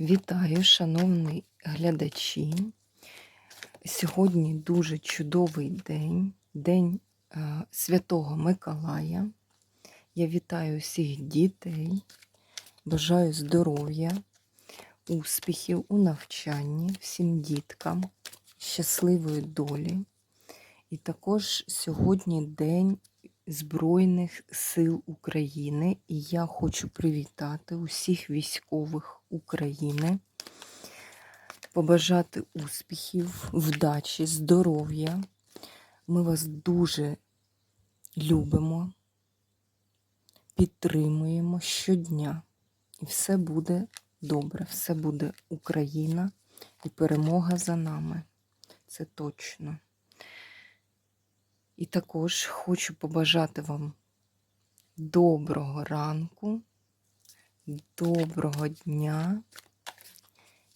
Вітаю, шановні глядачі. Сьогодні дуже чудовий день, День е, Святого Миколая. Я вітаю всіх дітей, бажаю здоров'я, успіхів у навчанні, всім діткам, щасливої долі. І також сьогодні День Збройних сил України, і я хочу привітати усіх військових України, побажати успіхів, вдачі, здоров'я. Ми вас дуже любимо, підтримуємо щодня. І все буде добре, все буде Україна і перемога за нами. Це точно. І також хочу побажати вам доброго ранку, доброго дня,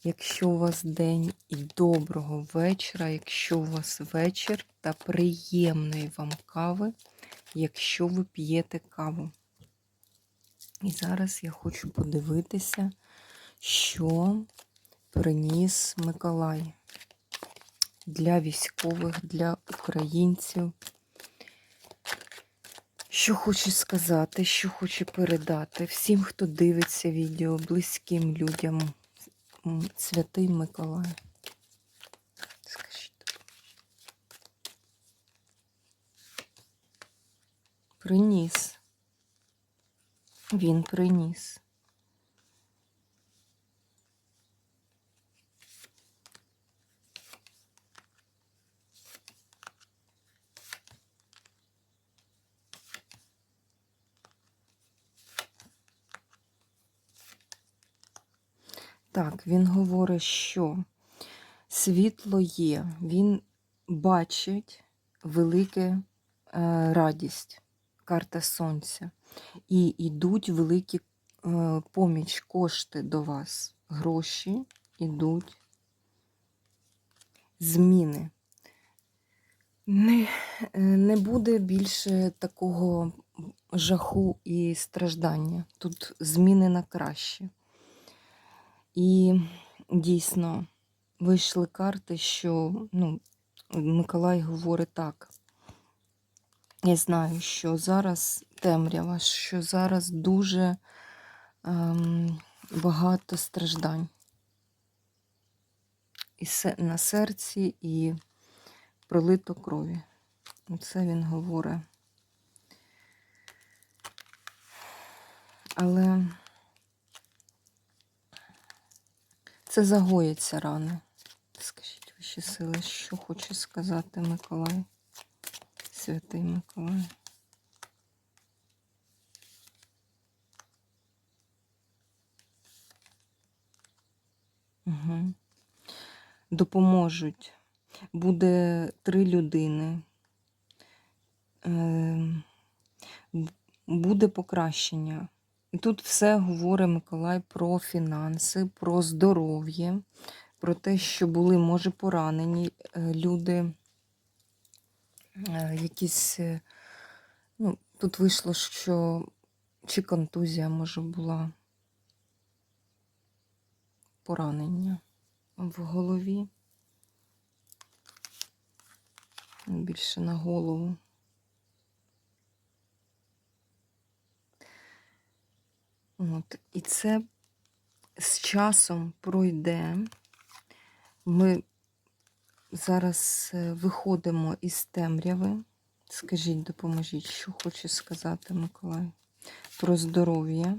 якщо у вас день, і доброго вечора, якщо у вас вечір, та приємної вам кави, якщо ви п'єте каву. І зараз я хочу подивитися, що приніс Миколай для військових, для українців. Що хочу сказати, що хочу передати всім, хто дивиться відео, близьким людям, святий Миколай. Скажіть. Приніс. Він приніс. Так, він говорить, що світло є, він бачить велике е, радість, карта сонця. І йдуть великі е, поміч, кошти до вас. Гроші йдуть, зміни. Не, е, не буде більше такого жаху і страждання. Тут зміни на краще. І дійсно вийшли карти, що ну, Миколай говорить так. Я знаю, що зараз темрява, що зараз дуже ем, багато страждань. І на серці, і пролито крові. Оце він говорить. Але це загоїться рани. Скажіть ваші сили, що хоче сказати Миколай, святий Миколай. Угу. Допоможуть. Буде три людини. Ем, Буде покращення. Тут все говорить Миколай про фінанси, про здоров'я, про те, що були, може, поранені е, люди, е, якісь, е, ну, тут вийшло, що чи контузія, може, була поранення в голові. Більше на голову. От. І це з часом пройде. Ми зараз е, виходимо із темряви. Скажіть, допоможіть, що хоче сказати Миколай про здоров'я.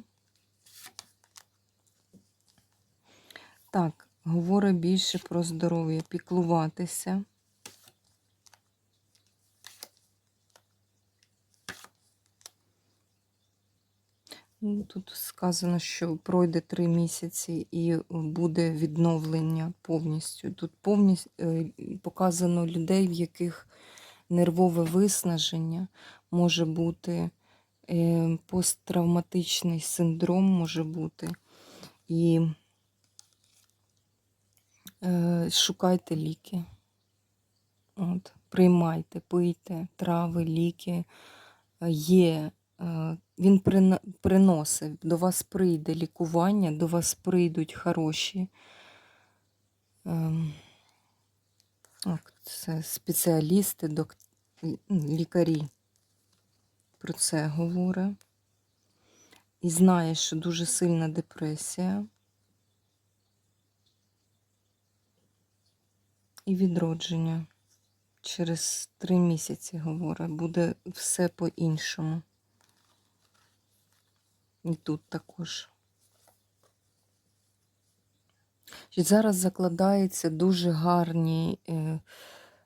Так, говорить більше про здоров'я, піклуватися. Тут сказано, що пройде три місяці і буде відновлення повністю. Тут повністю показано людей, в яких нервове виснаження може бути, е, посттравматичний синдром може бути. І е, шукайте ліки. От, приймайте, пийте трави, ліки. Е, Є е, він прина- приносить, до вас прийде лікування, до вас прийдуть хороші ем, це, спеціалісти, док, лікарі про це говорить. І знає, що дуже сильна депресія. І відродження. Через три місяці, говорить, буде все по-іншому. І тут також. Зараз закладаються дуже гарні е,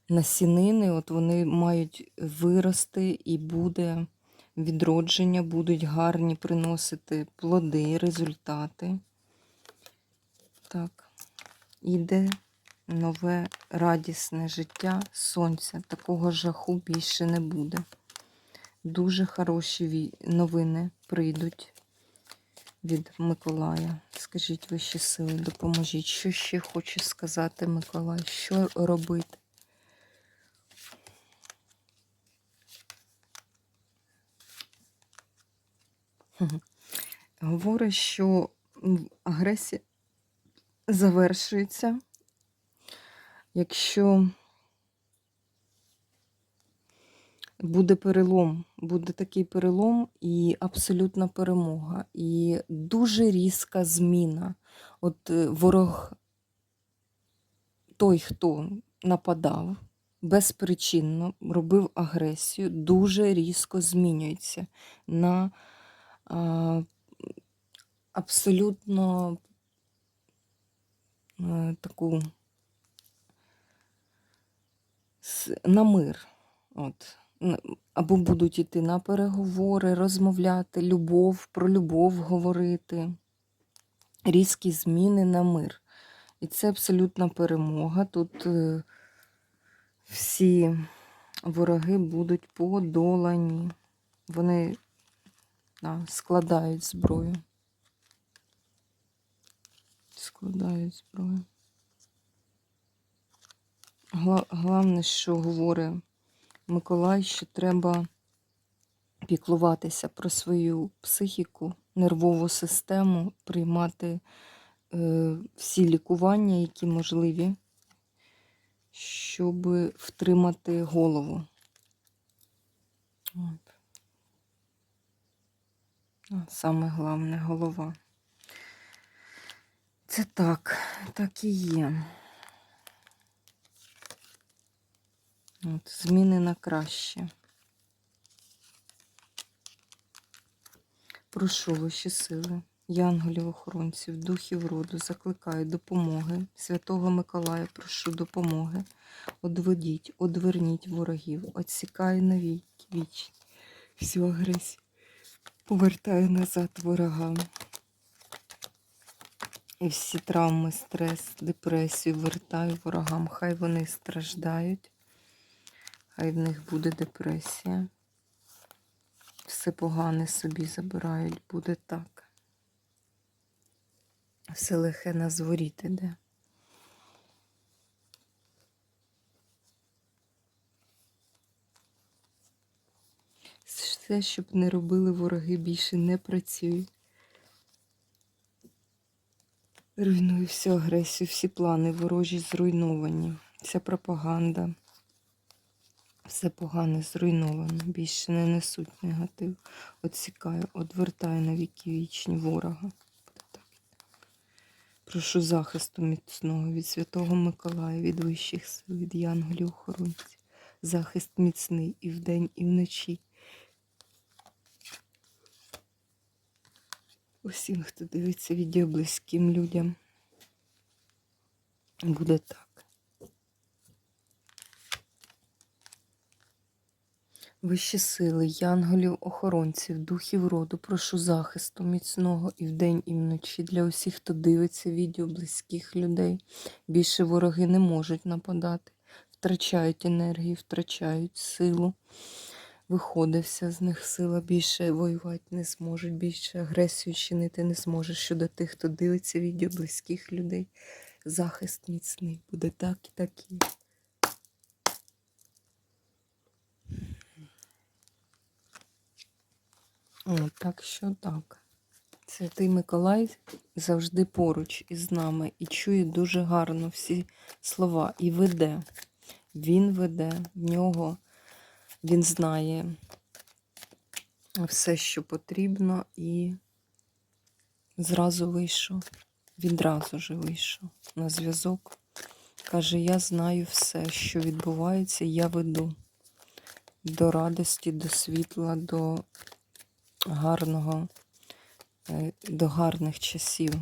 насінини, от вони мають вирости і буде відродження, будуть гарні приносити плоди, результати. Так, іде нове радісне життя сонця. Такого жаху більше не буде. Дуже хороші новини прийдуть від Миколая. Скажіть вищі сили, допоможіть. Що ще хоче сказати Миколай? Що робити? Говорить, що агресія завершується, якщо буде перелом, буде такий перелом і абсолютна перемога, і дуже різка зміна. От е, ворог, той, хто нападав безпричинно, робив агресію, дуже різко змінюється на а, абсолютно е, таку на мир. От. Або будуть йти на переговори, розмовляти, любов, про любов говорити, різкі зміни на мир. І це абсолютна перемога. Тут е, всі вороги будуть подолані. Вони да, складають зброю. Складають зброю. Головне, що говорить Миколай, що треба піклуватися про свою психіку, нервову систему, приймати е, всі лікування, які можливі, щоб втримати голову. От. Саме головне голова. Це так, так і є. От, зміни на краще. Прошу вищі сили, янголів охоронців, духів роду, закликаю допомоги. Святого Миколая, прошу допомоги. Одведіть, одверніть ворогів, отсікаю навіки вічні. Всю агресію повертаю назад ворогам. І всі травми, стрес, депресію вертаю ворогам. Хай вони страждають, хай в них буде депресія. Все погане собі забирають, буде так. Все лихе на зворіт іде. Все, щоб не робили вороги, більше не працює. Руйную всю агресію, всі плани ворожі зруйновані. Вся пропаганда. Все погане зруйновано. Більше не несуть негатив. Отсікаю, одвертаю на віки вічні ворога. Прошу захисту міцного від Святого Миколая, від вищих сил, від янголів охоронців. Захист міцний і вдень, і вночі. Усім, хто дивиться відео близьким людям. Буде так. Вищі сили, янголів, охоронців, духів роду, прошу захисту міцного і вдень, і вночі для усіх, хто дивиться відео близьких людей. Більше вороги не можуть нападати, втрачають енергію, втрачають силу. Виходить вся з них сила, більше воювати не зможуть, більше агресію чинити не зможуть щодо тих, хто дивиться відео близьких людей. Захист міцний буде так і так і. О, так що так. Святий Миколай завжди поруч із нами і чує дуже гарно всі слова і веде. Він веде, в нього він знає все, що потрібно, і зразу вийшов, відразу же вийшов на зв'язок. Каже, я знаю все, що відбувається, я веду до радості, до світла, до гарного, е, до гарних часів.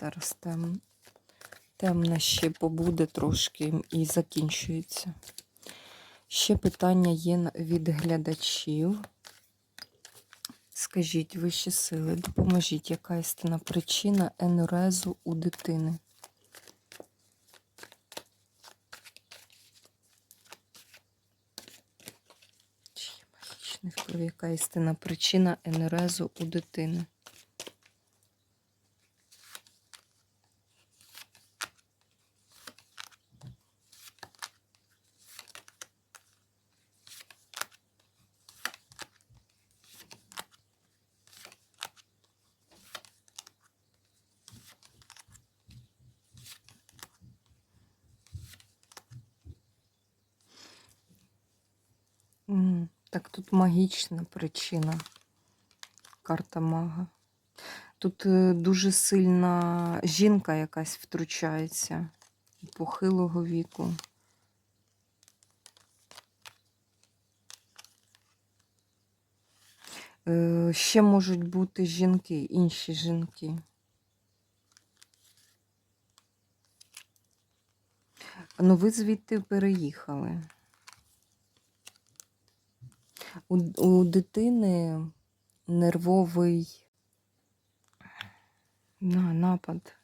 Зараз тем, темне ще побуде трошки і закінчується. Ще питання є від глядачів. Скажіть, вищі сили, допоможіть, яка істина причина енурезу у дитини? Є магічний яка істина причина енерезу у дитини? М, Так тут магічна причина. Карта мага. Тут е, дуже сильна жінка якась втручається похилого віку. Е, Ще можуть бути жінки, інші жінки. Ну, ви звідти переїхали. У, у дитини нервовий на, напад.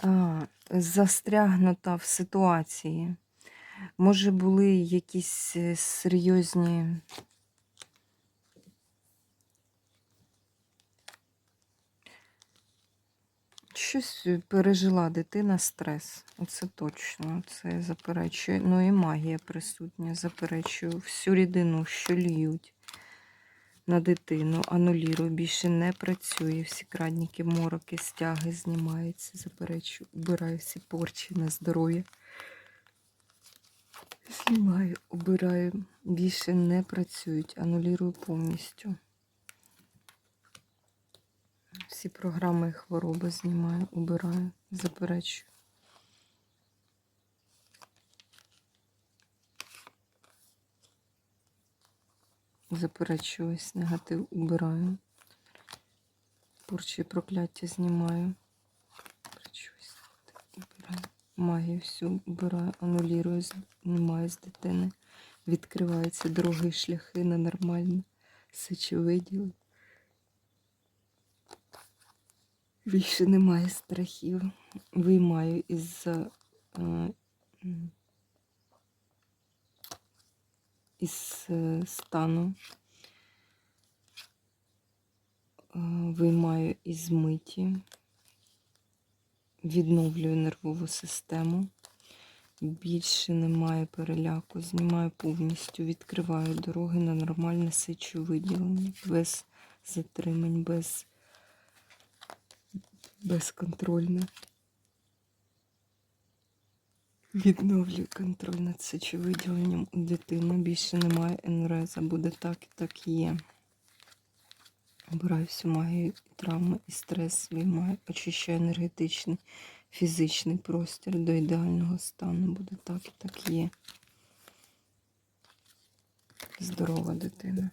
А, застрягнута в ситуації. Може, були якісь е, серйозні. Щось е, пережила дитина стрес. Оце точно. Це я заперечую. Ну і магія присутня. Заперечую всю рідину, що льють на дитину. Анулірую. Більше не працює. Всі крадніки, мороки, стяги знімаються. Заперечую. Убираю всі порчі на здоров'я. Знімаю, убираю. Більше не працюють. Анулірую повністю. Всі програми і хвороби знімаю, убираю, заперечую. Заперечую ось негатив убираю. Порчі прокляття знімаю. Убираю. Магію всю убираю, анулірую, знімаю з дитини. Відкриваються дороги шляхи на нормальне сечовиділ. Більше немає страхів. Виймаю із е, із е, стану. Е, Виймаю із миті, відновлюю нервову систему. Більше немає переляку. Знімаю повністю, відкриваю дороги на нормальне сечовиділення, без затримань, без безконтрольне. Відновлюю контроль над сечовиділенням у дитини. Більше немає енуреза, буде так і так є. Обираю всю магію, травми і стрес, виймаю, очищаю енергетичний, фізичний простір до ідеального стану. Буде так і так є. Здорова дитина.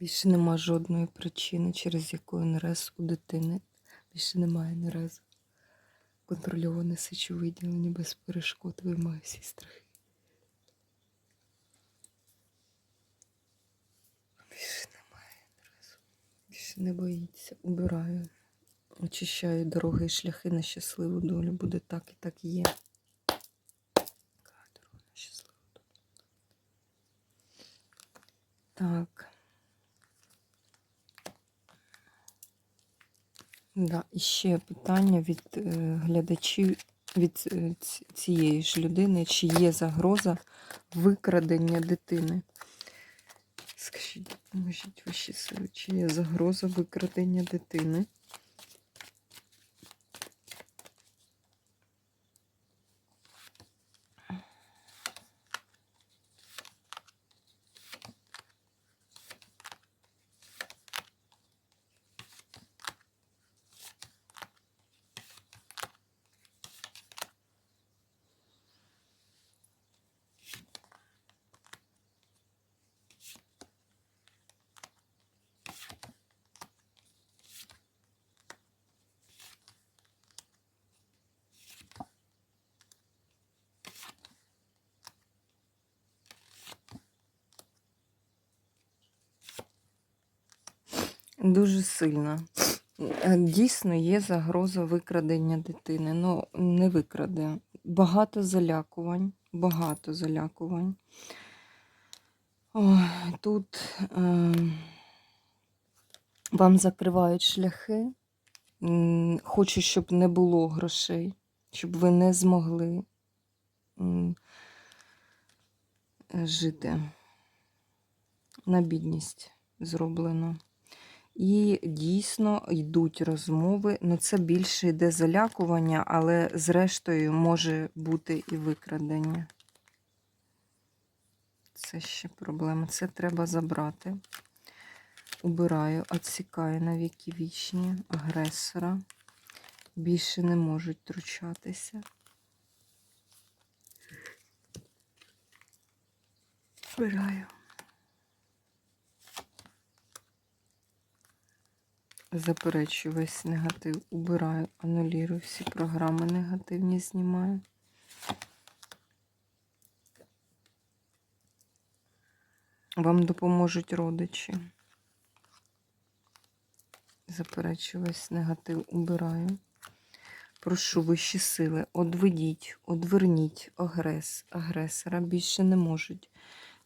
Більше нема жодної причини, через яку НРС у дитини. Більше немає НРС. Контрольоване сечовиділення без перешкод виймає всі страхи. Більше немає НРС. Більше не боїться. Убираю. Очищаю дороги і шляхи на щасливу долю. Буде так і так є. Так. Да, і ще питання від е, глядачів від е, цієї ж людини, чи є загроза викрадення дитини. Скажіть, допоможіть ваші сили, чи є загроза викрадення дитини? Дуже сильно. Е, Дійсно є загроза викрадення дитини. Ну, не викраде. Багато залякувань, багато залякувань. Ой, тут е, вам закривають шляхи. Хочу, щоб не було грошей, щоб ви не змогли жити. На бідність зроблено. І дійсно йдуть розмови. Ну, це більше йде залякування, але зрештою може бути і викрадення. Це ще проблема. Це треба забрати. Убираю, відсікаю на віки вічні агресора. Більше не можуть втручатися. Убираю. Заперечую весь негатив, убираю, анулірую всі програми негативні знімаю. Вам допоможуть родичі. Заперечую весь негатив, убираю. Прошу вищі сили, одведіть, одверніть агрес, агресора. Більше не можуть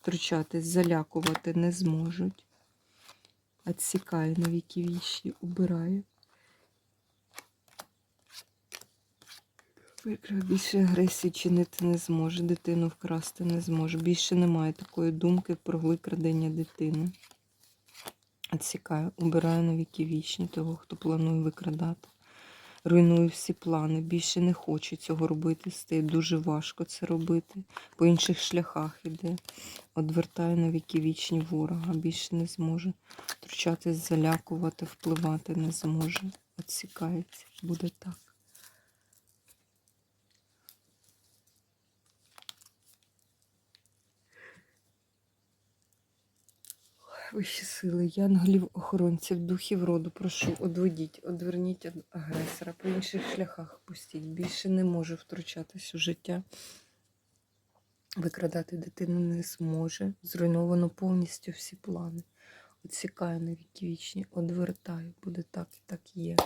втручатись, залякувати не зможуть. Отсікаю на віки вічі, убираю. Прикро, більше агресії чинити не зможе, дитину вкрасти не зможе. Більше немає такої думки про викрадення дитини. Отсікаю, убираю на віки вічні того, хто планує викрадати. Руйную всі плани. Більше не хочу цього робити. Стає дуже важко це робити. По інших шляхах іде. Одвертаю на віки вічні ворога. Більше не зможе. Втручатись, залякувати, впливати не зможе. Отсікається. Буде так. Вищі сили, янголів, охоронців, духів роду, прошу, одведіть, одверніть агресора, по інших шляхах пустіть. Більше не можу втручатись у життя. Викрадати дитину не зможе. Зруйновано повністю всі плани. Отсікаю на віки вічні, одвертаю, буде так і так є.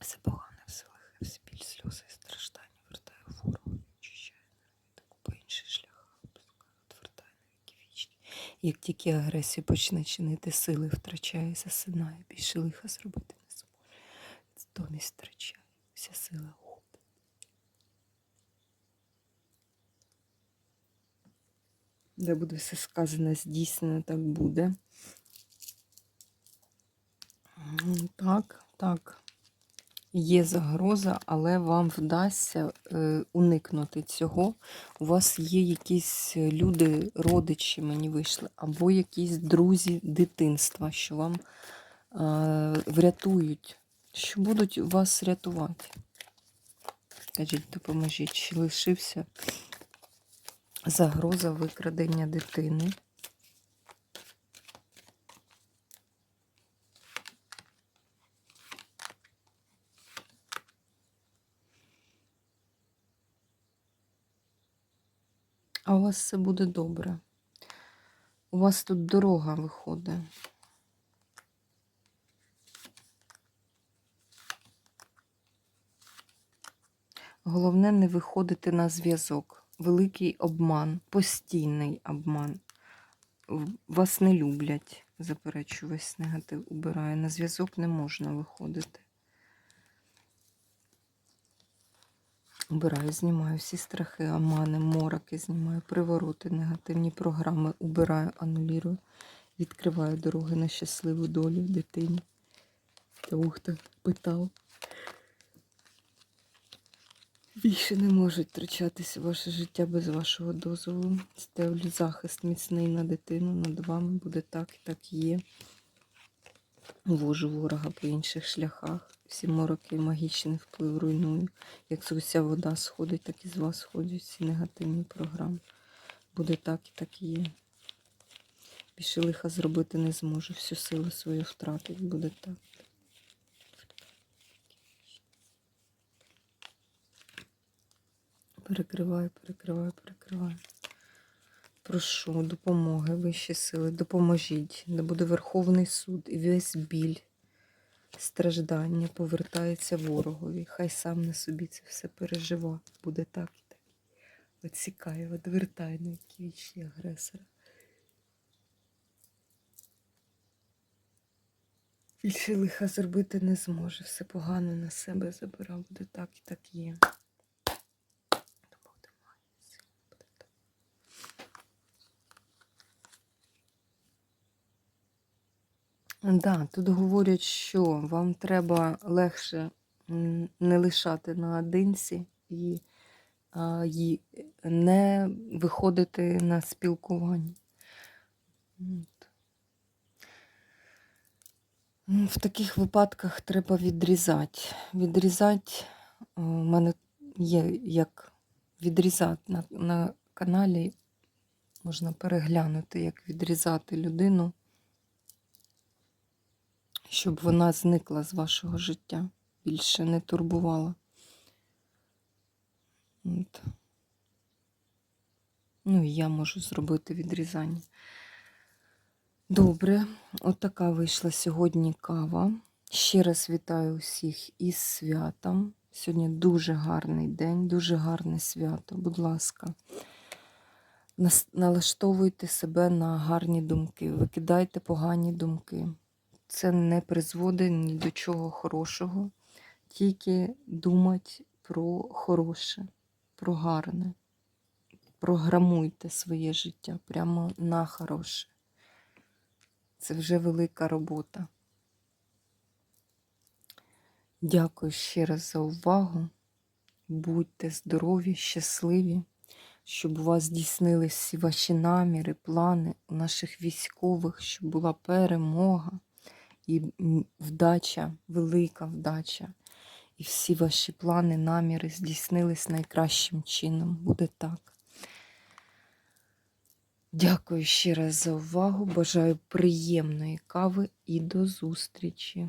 Все погане, все лихе, всі біль, сльози і страждання. Вертаю ворогу, очищаю так по інших шляхах, пускаю, відвертаю на віки вічні. Як тільки агресію почне чинити, сили втрачає, засинає, більше лиха зробити не зможе. Томість втрачає, вся сила уходить. Де буде все сказано, здійснено, так буде. Так, так. Є загроза, але вам вдасться е, уникнути цього. У вас є якісь люди, родичі, мені вийшли, або якісь друзі дитинства, що вам е, врятують, що будуть вас рятувати. Скажіть, допоможіть, чи лишився загроза викрадення дитини. А у вас все буде добре. У вас тут дорога виходить. Головне не виходити на зв'язок. Великий обман, постійний обман. Вас не люблять. заперечу, весь негатив убираю. На зв'язок не можна виходити. Убираю, знімаю всі страхи, амани, мороки, знімаю привороти, негативні програми, убираю, анулірую, відкриваю дороги на щасливу долю дитині. Тому хто питав. Більше не можуть втрачатися ваше життя без вашого дозволу. Ставлю захист міцний на дитину, над вами буде так і так є. Вожу ворога по інших шляхах. Всі мороки, магічний вплив руйную. Як з уся вода сходить, так і з вас сходять всі негативні програми. Буде так і так і є. Більше лиха зробити не зможу. Всю силу свою втратить. Буде так. Перекриваю, перекриваю, перекриваю. Прошу допомоги, вищі сили, допоможіть. Да буде Верховний суд і весь біль, страждання повертається ворогові. Хай сам на собі це все пережива. Буде так і так. Оцікає, відвертає на які вічні агресора. Більше лиха зробити не зможе. Все погане на себе забирав. Буде так і так є. Бог тримає, сильно буде так. Да, тут говорять, що вам треба легше не лишати наодинці і ї- не виходити на спілкування. В таких випадках треба відрізати. Відрізати, у мене є як відрізати на, на каналі, можна переглянути, як відрізати людину щоб вона зникла з вашого життя, більше не турбувала. От. Ну і я можу зробити відрізання. Добре, от така вийшла сьогодні кава. Ще раз вітаю усіх із святом. Сьогодні дуже гарний день, дуже гарне свято. Будь ласка, налаштовуйте себе на гарні думки, викидайте погані думки це не призводить ні до чого хорошого. Тільки думати про хороше, про гарне. Програмуйте своє життя прямо на хороше. Це вже велика робота. Дякую ще раз за увагу. Будьте здорові, щасливі, щоб у вас здійснились всі ваші наміри, плани у наших військових, щоб була перемога і вдача, велика вдача. І всі ваші плани, наміри здійснились найкращим чином. Буде так. Дякую ще раз за увагу. Бажаю приємної кави і до зустрічі!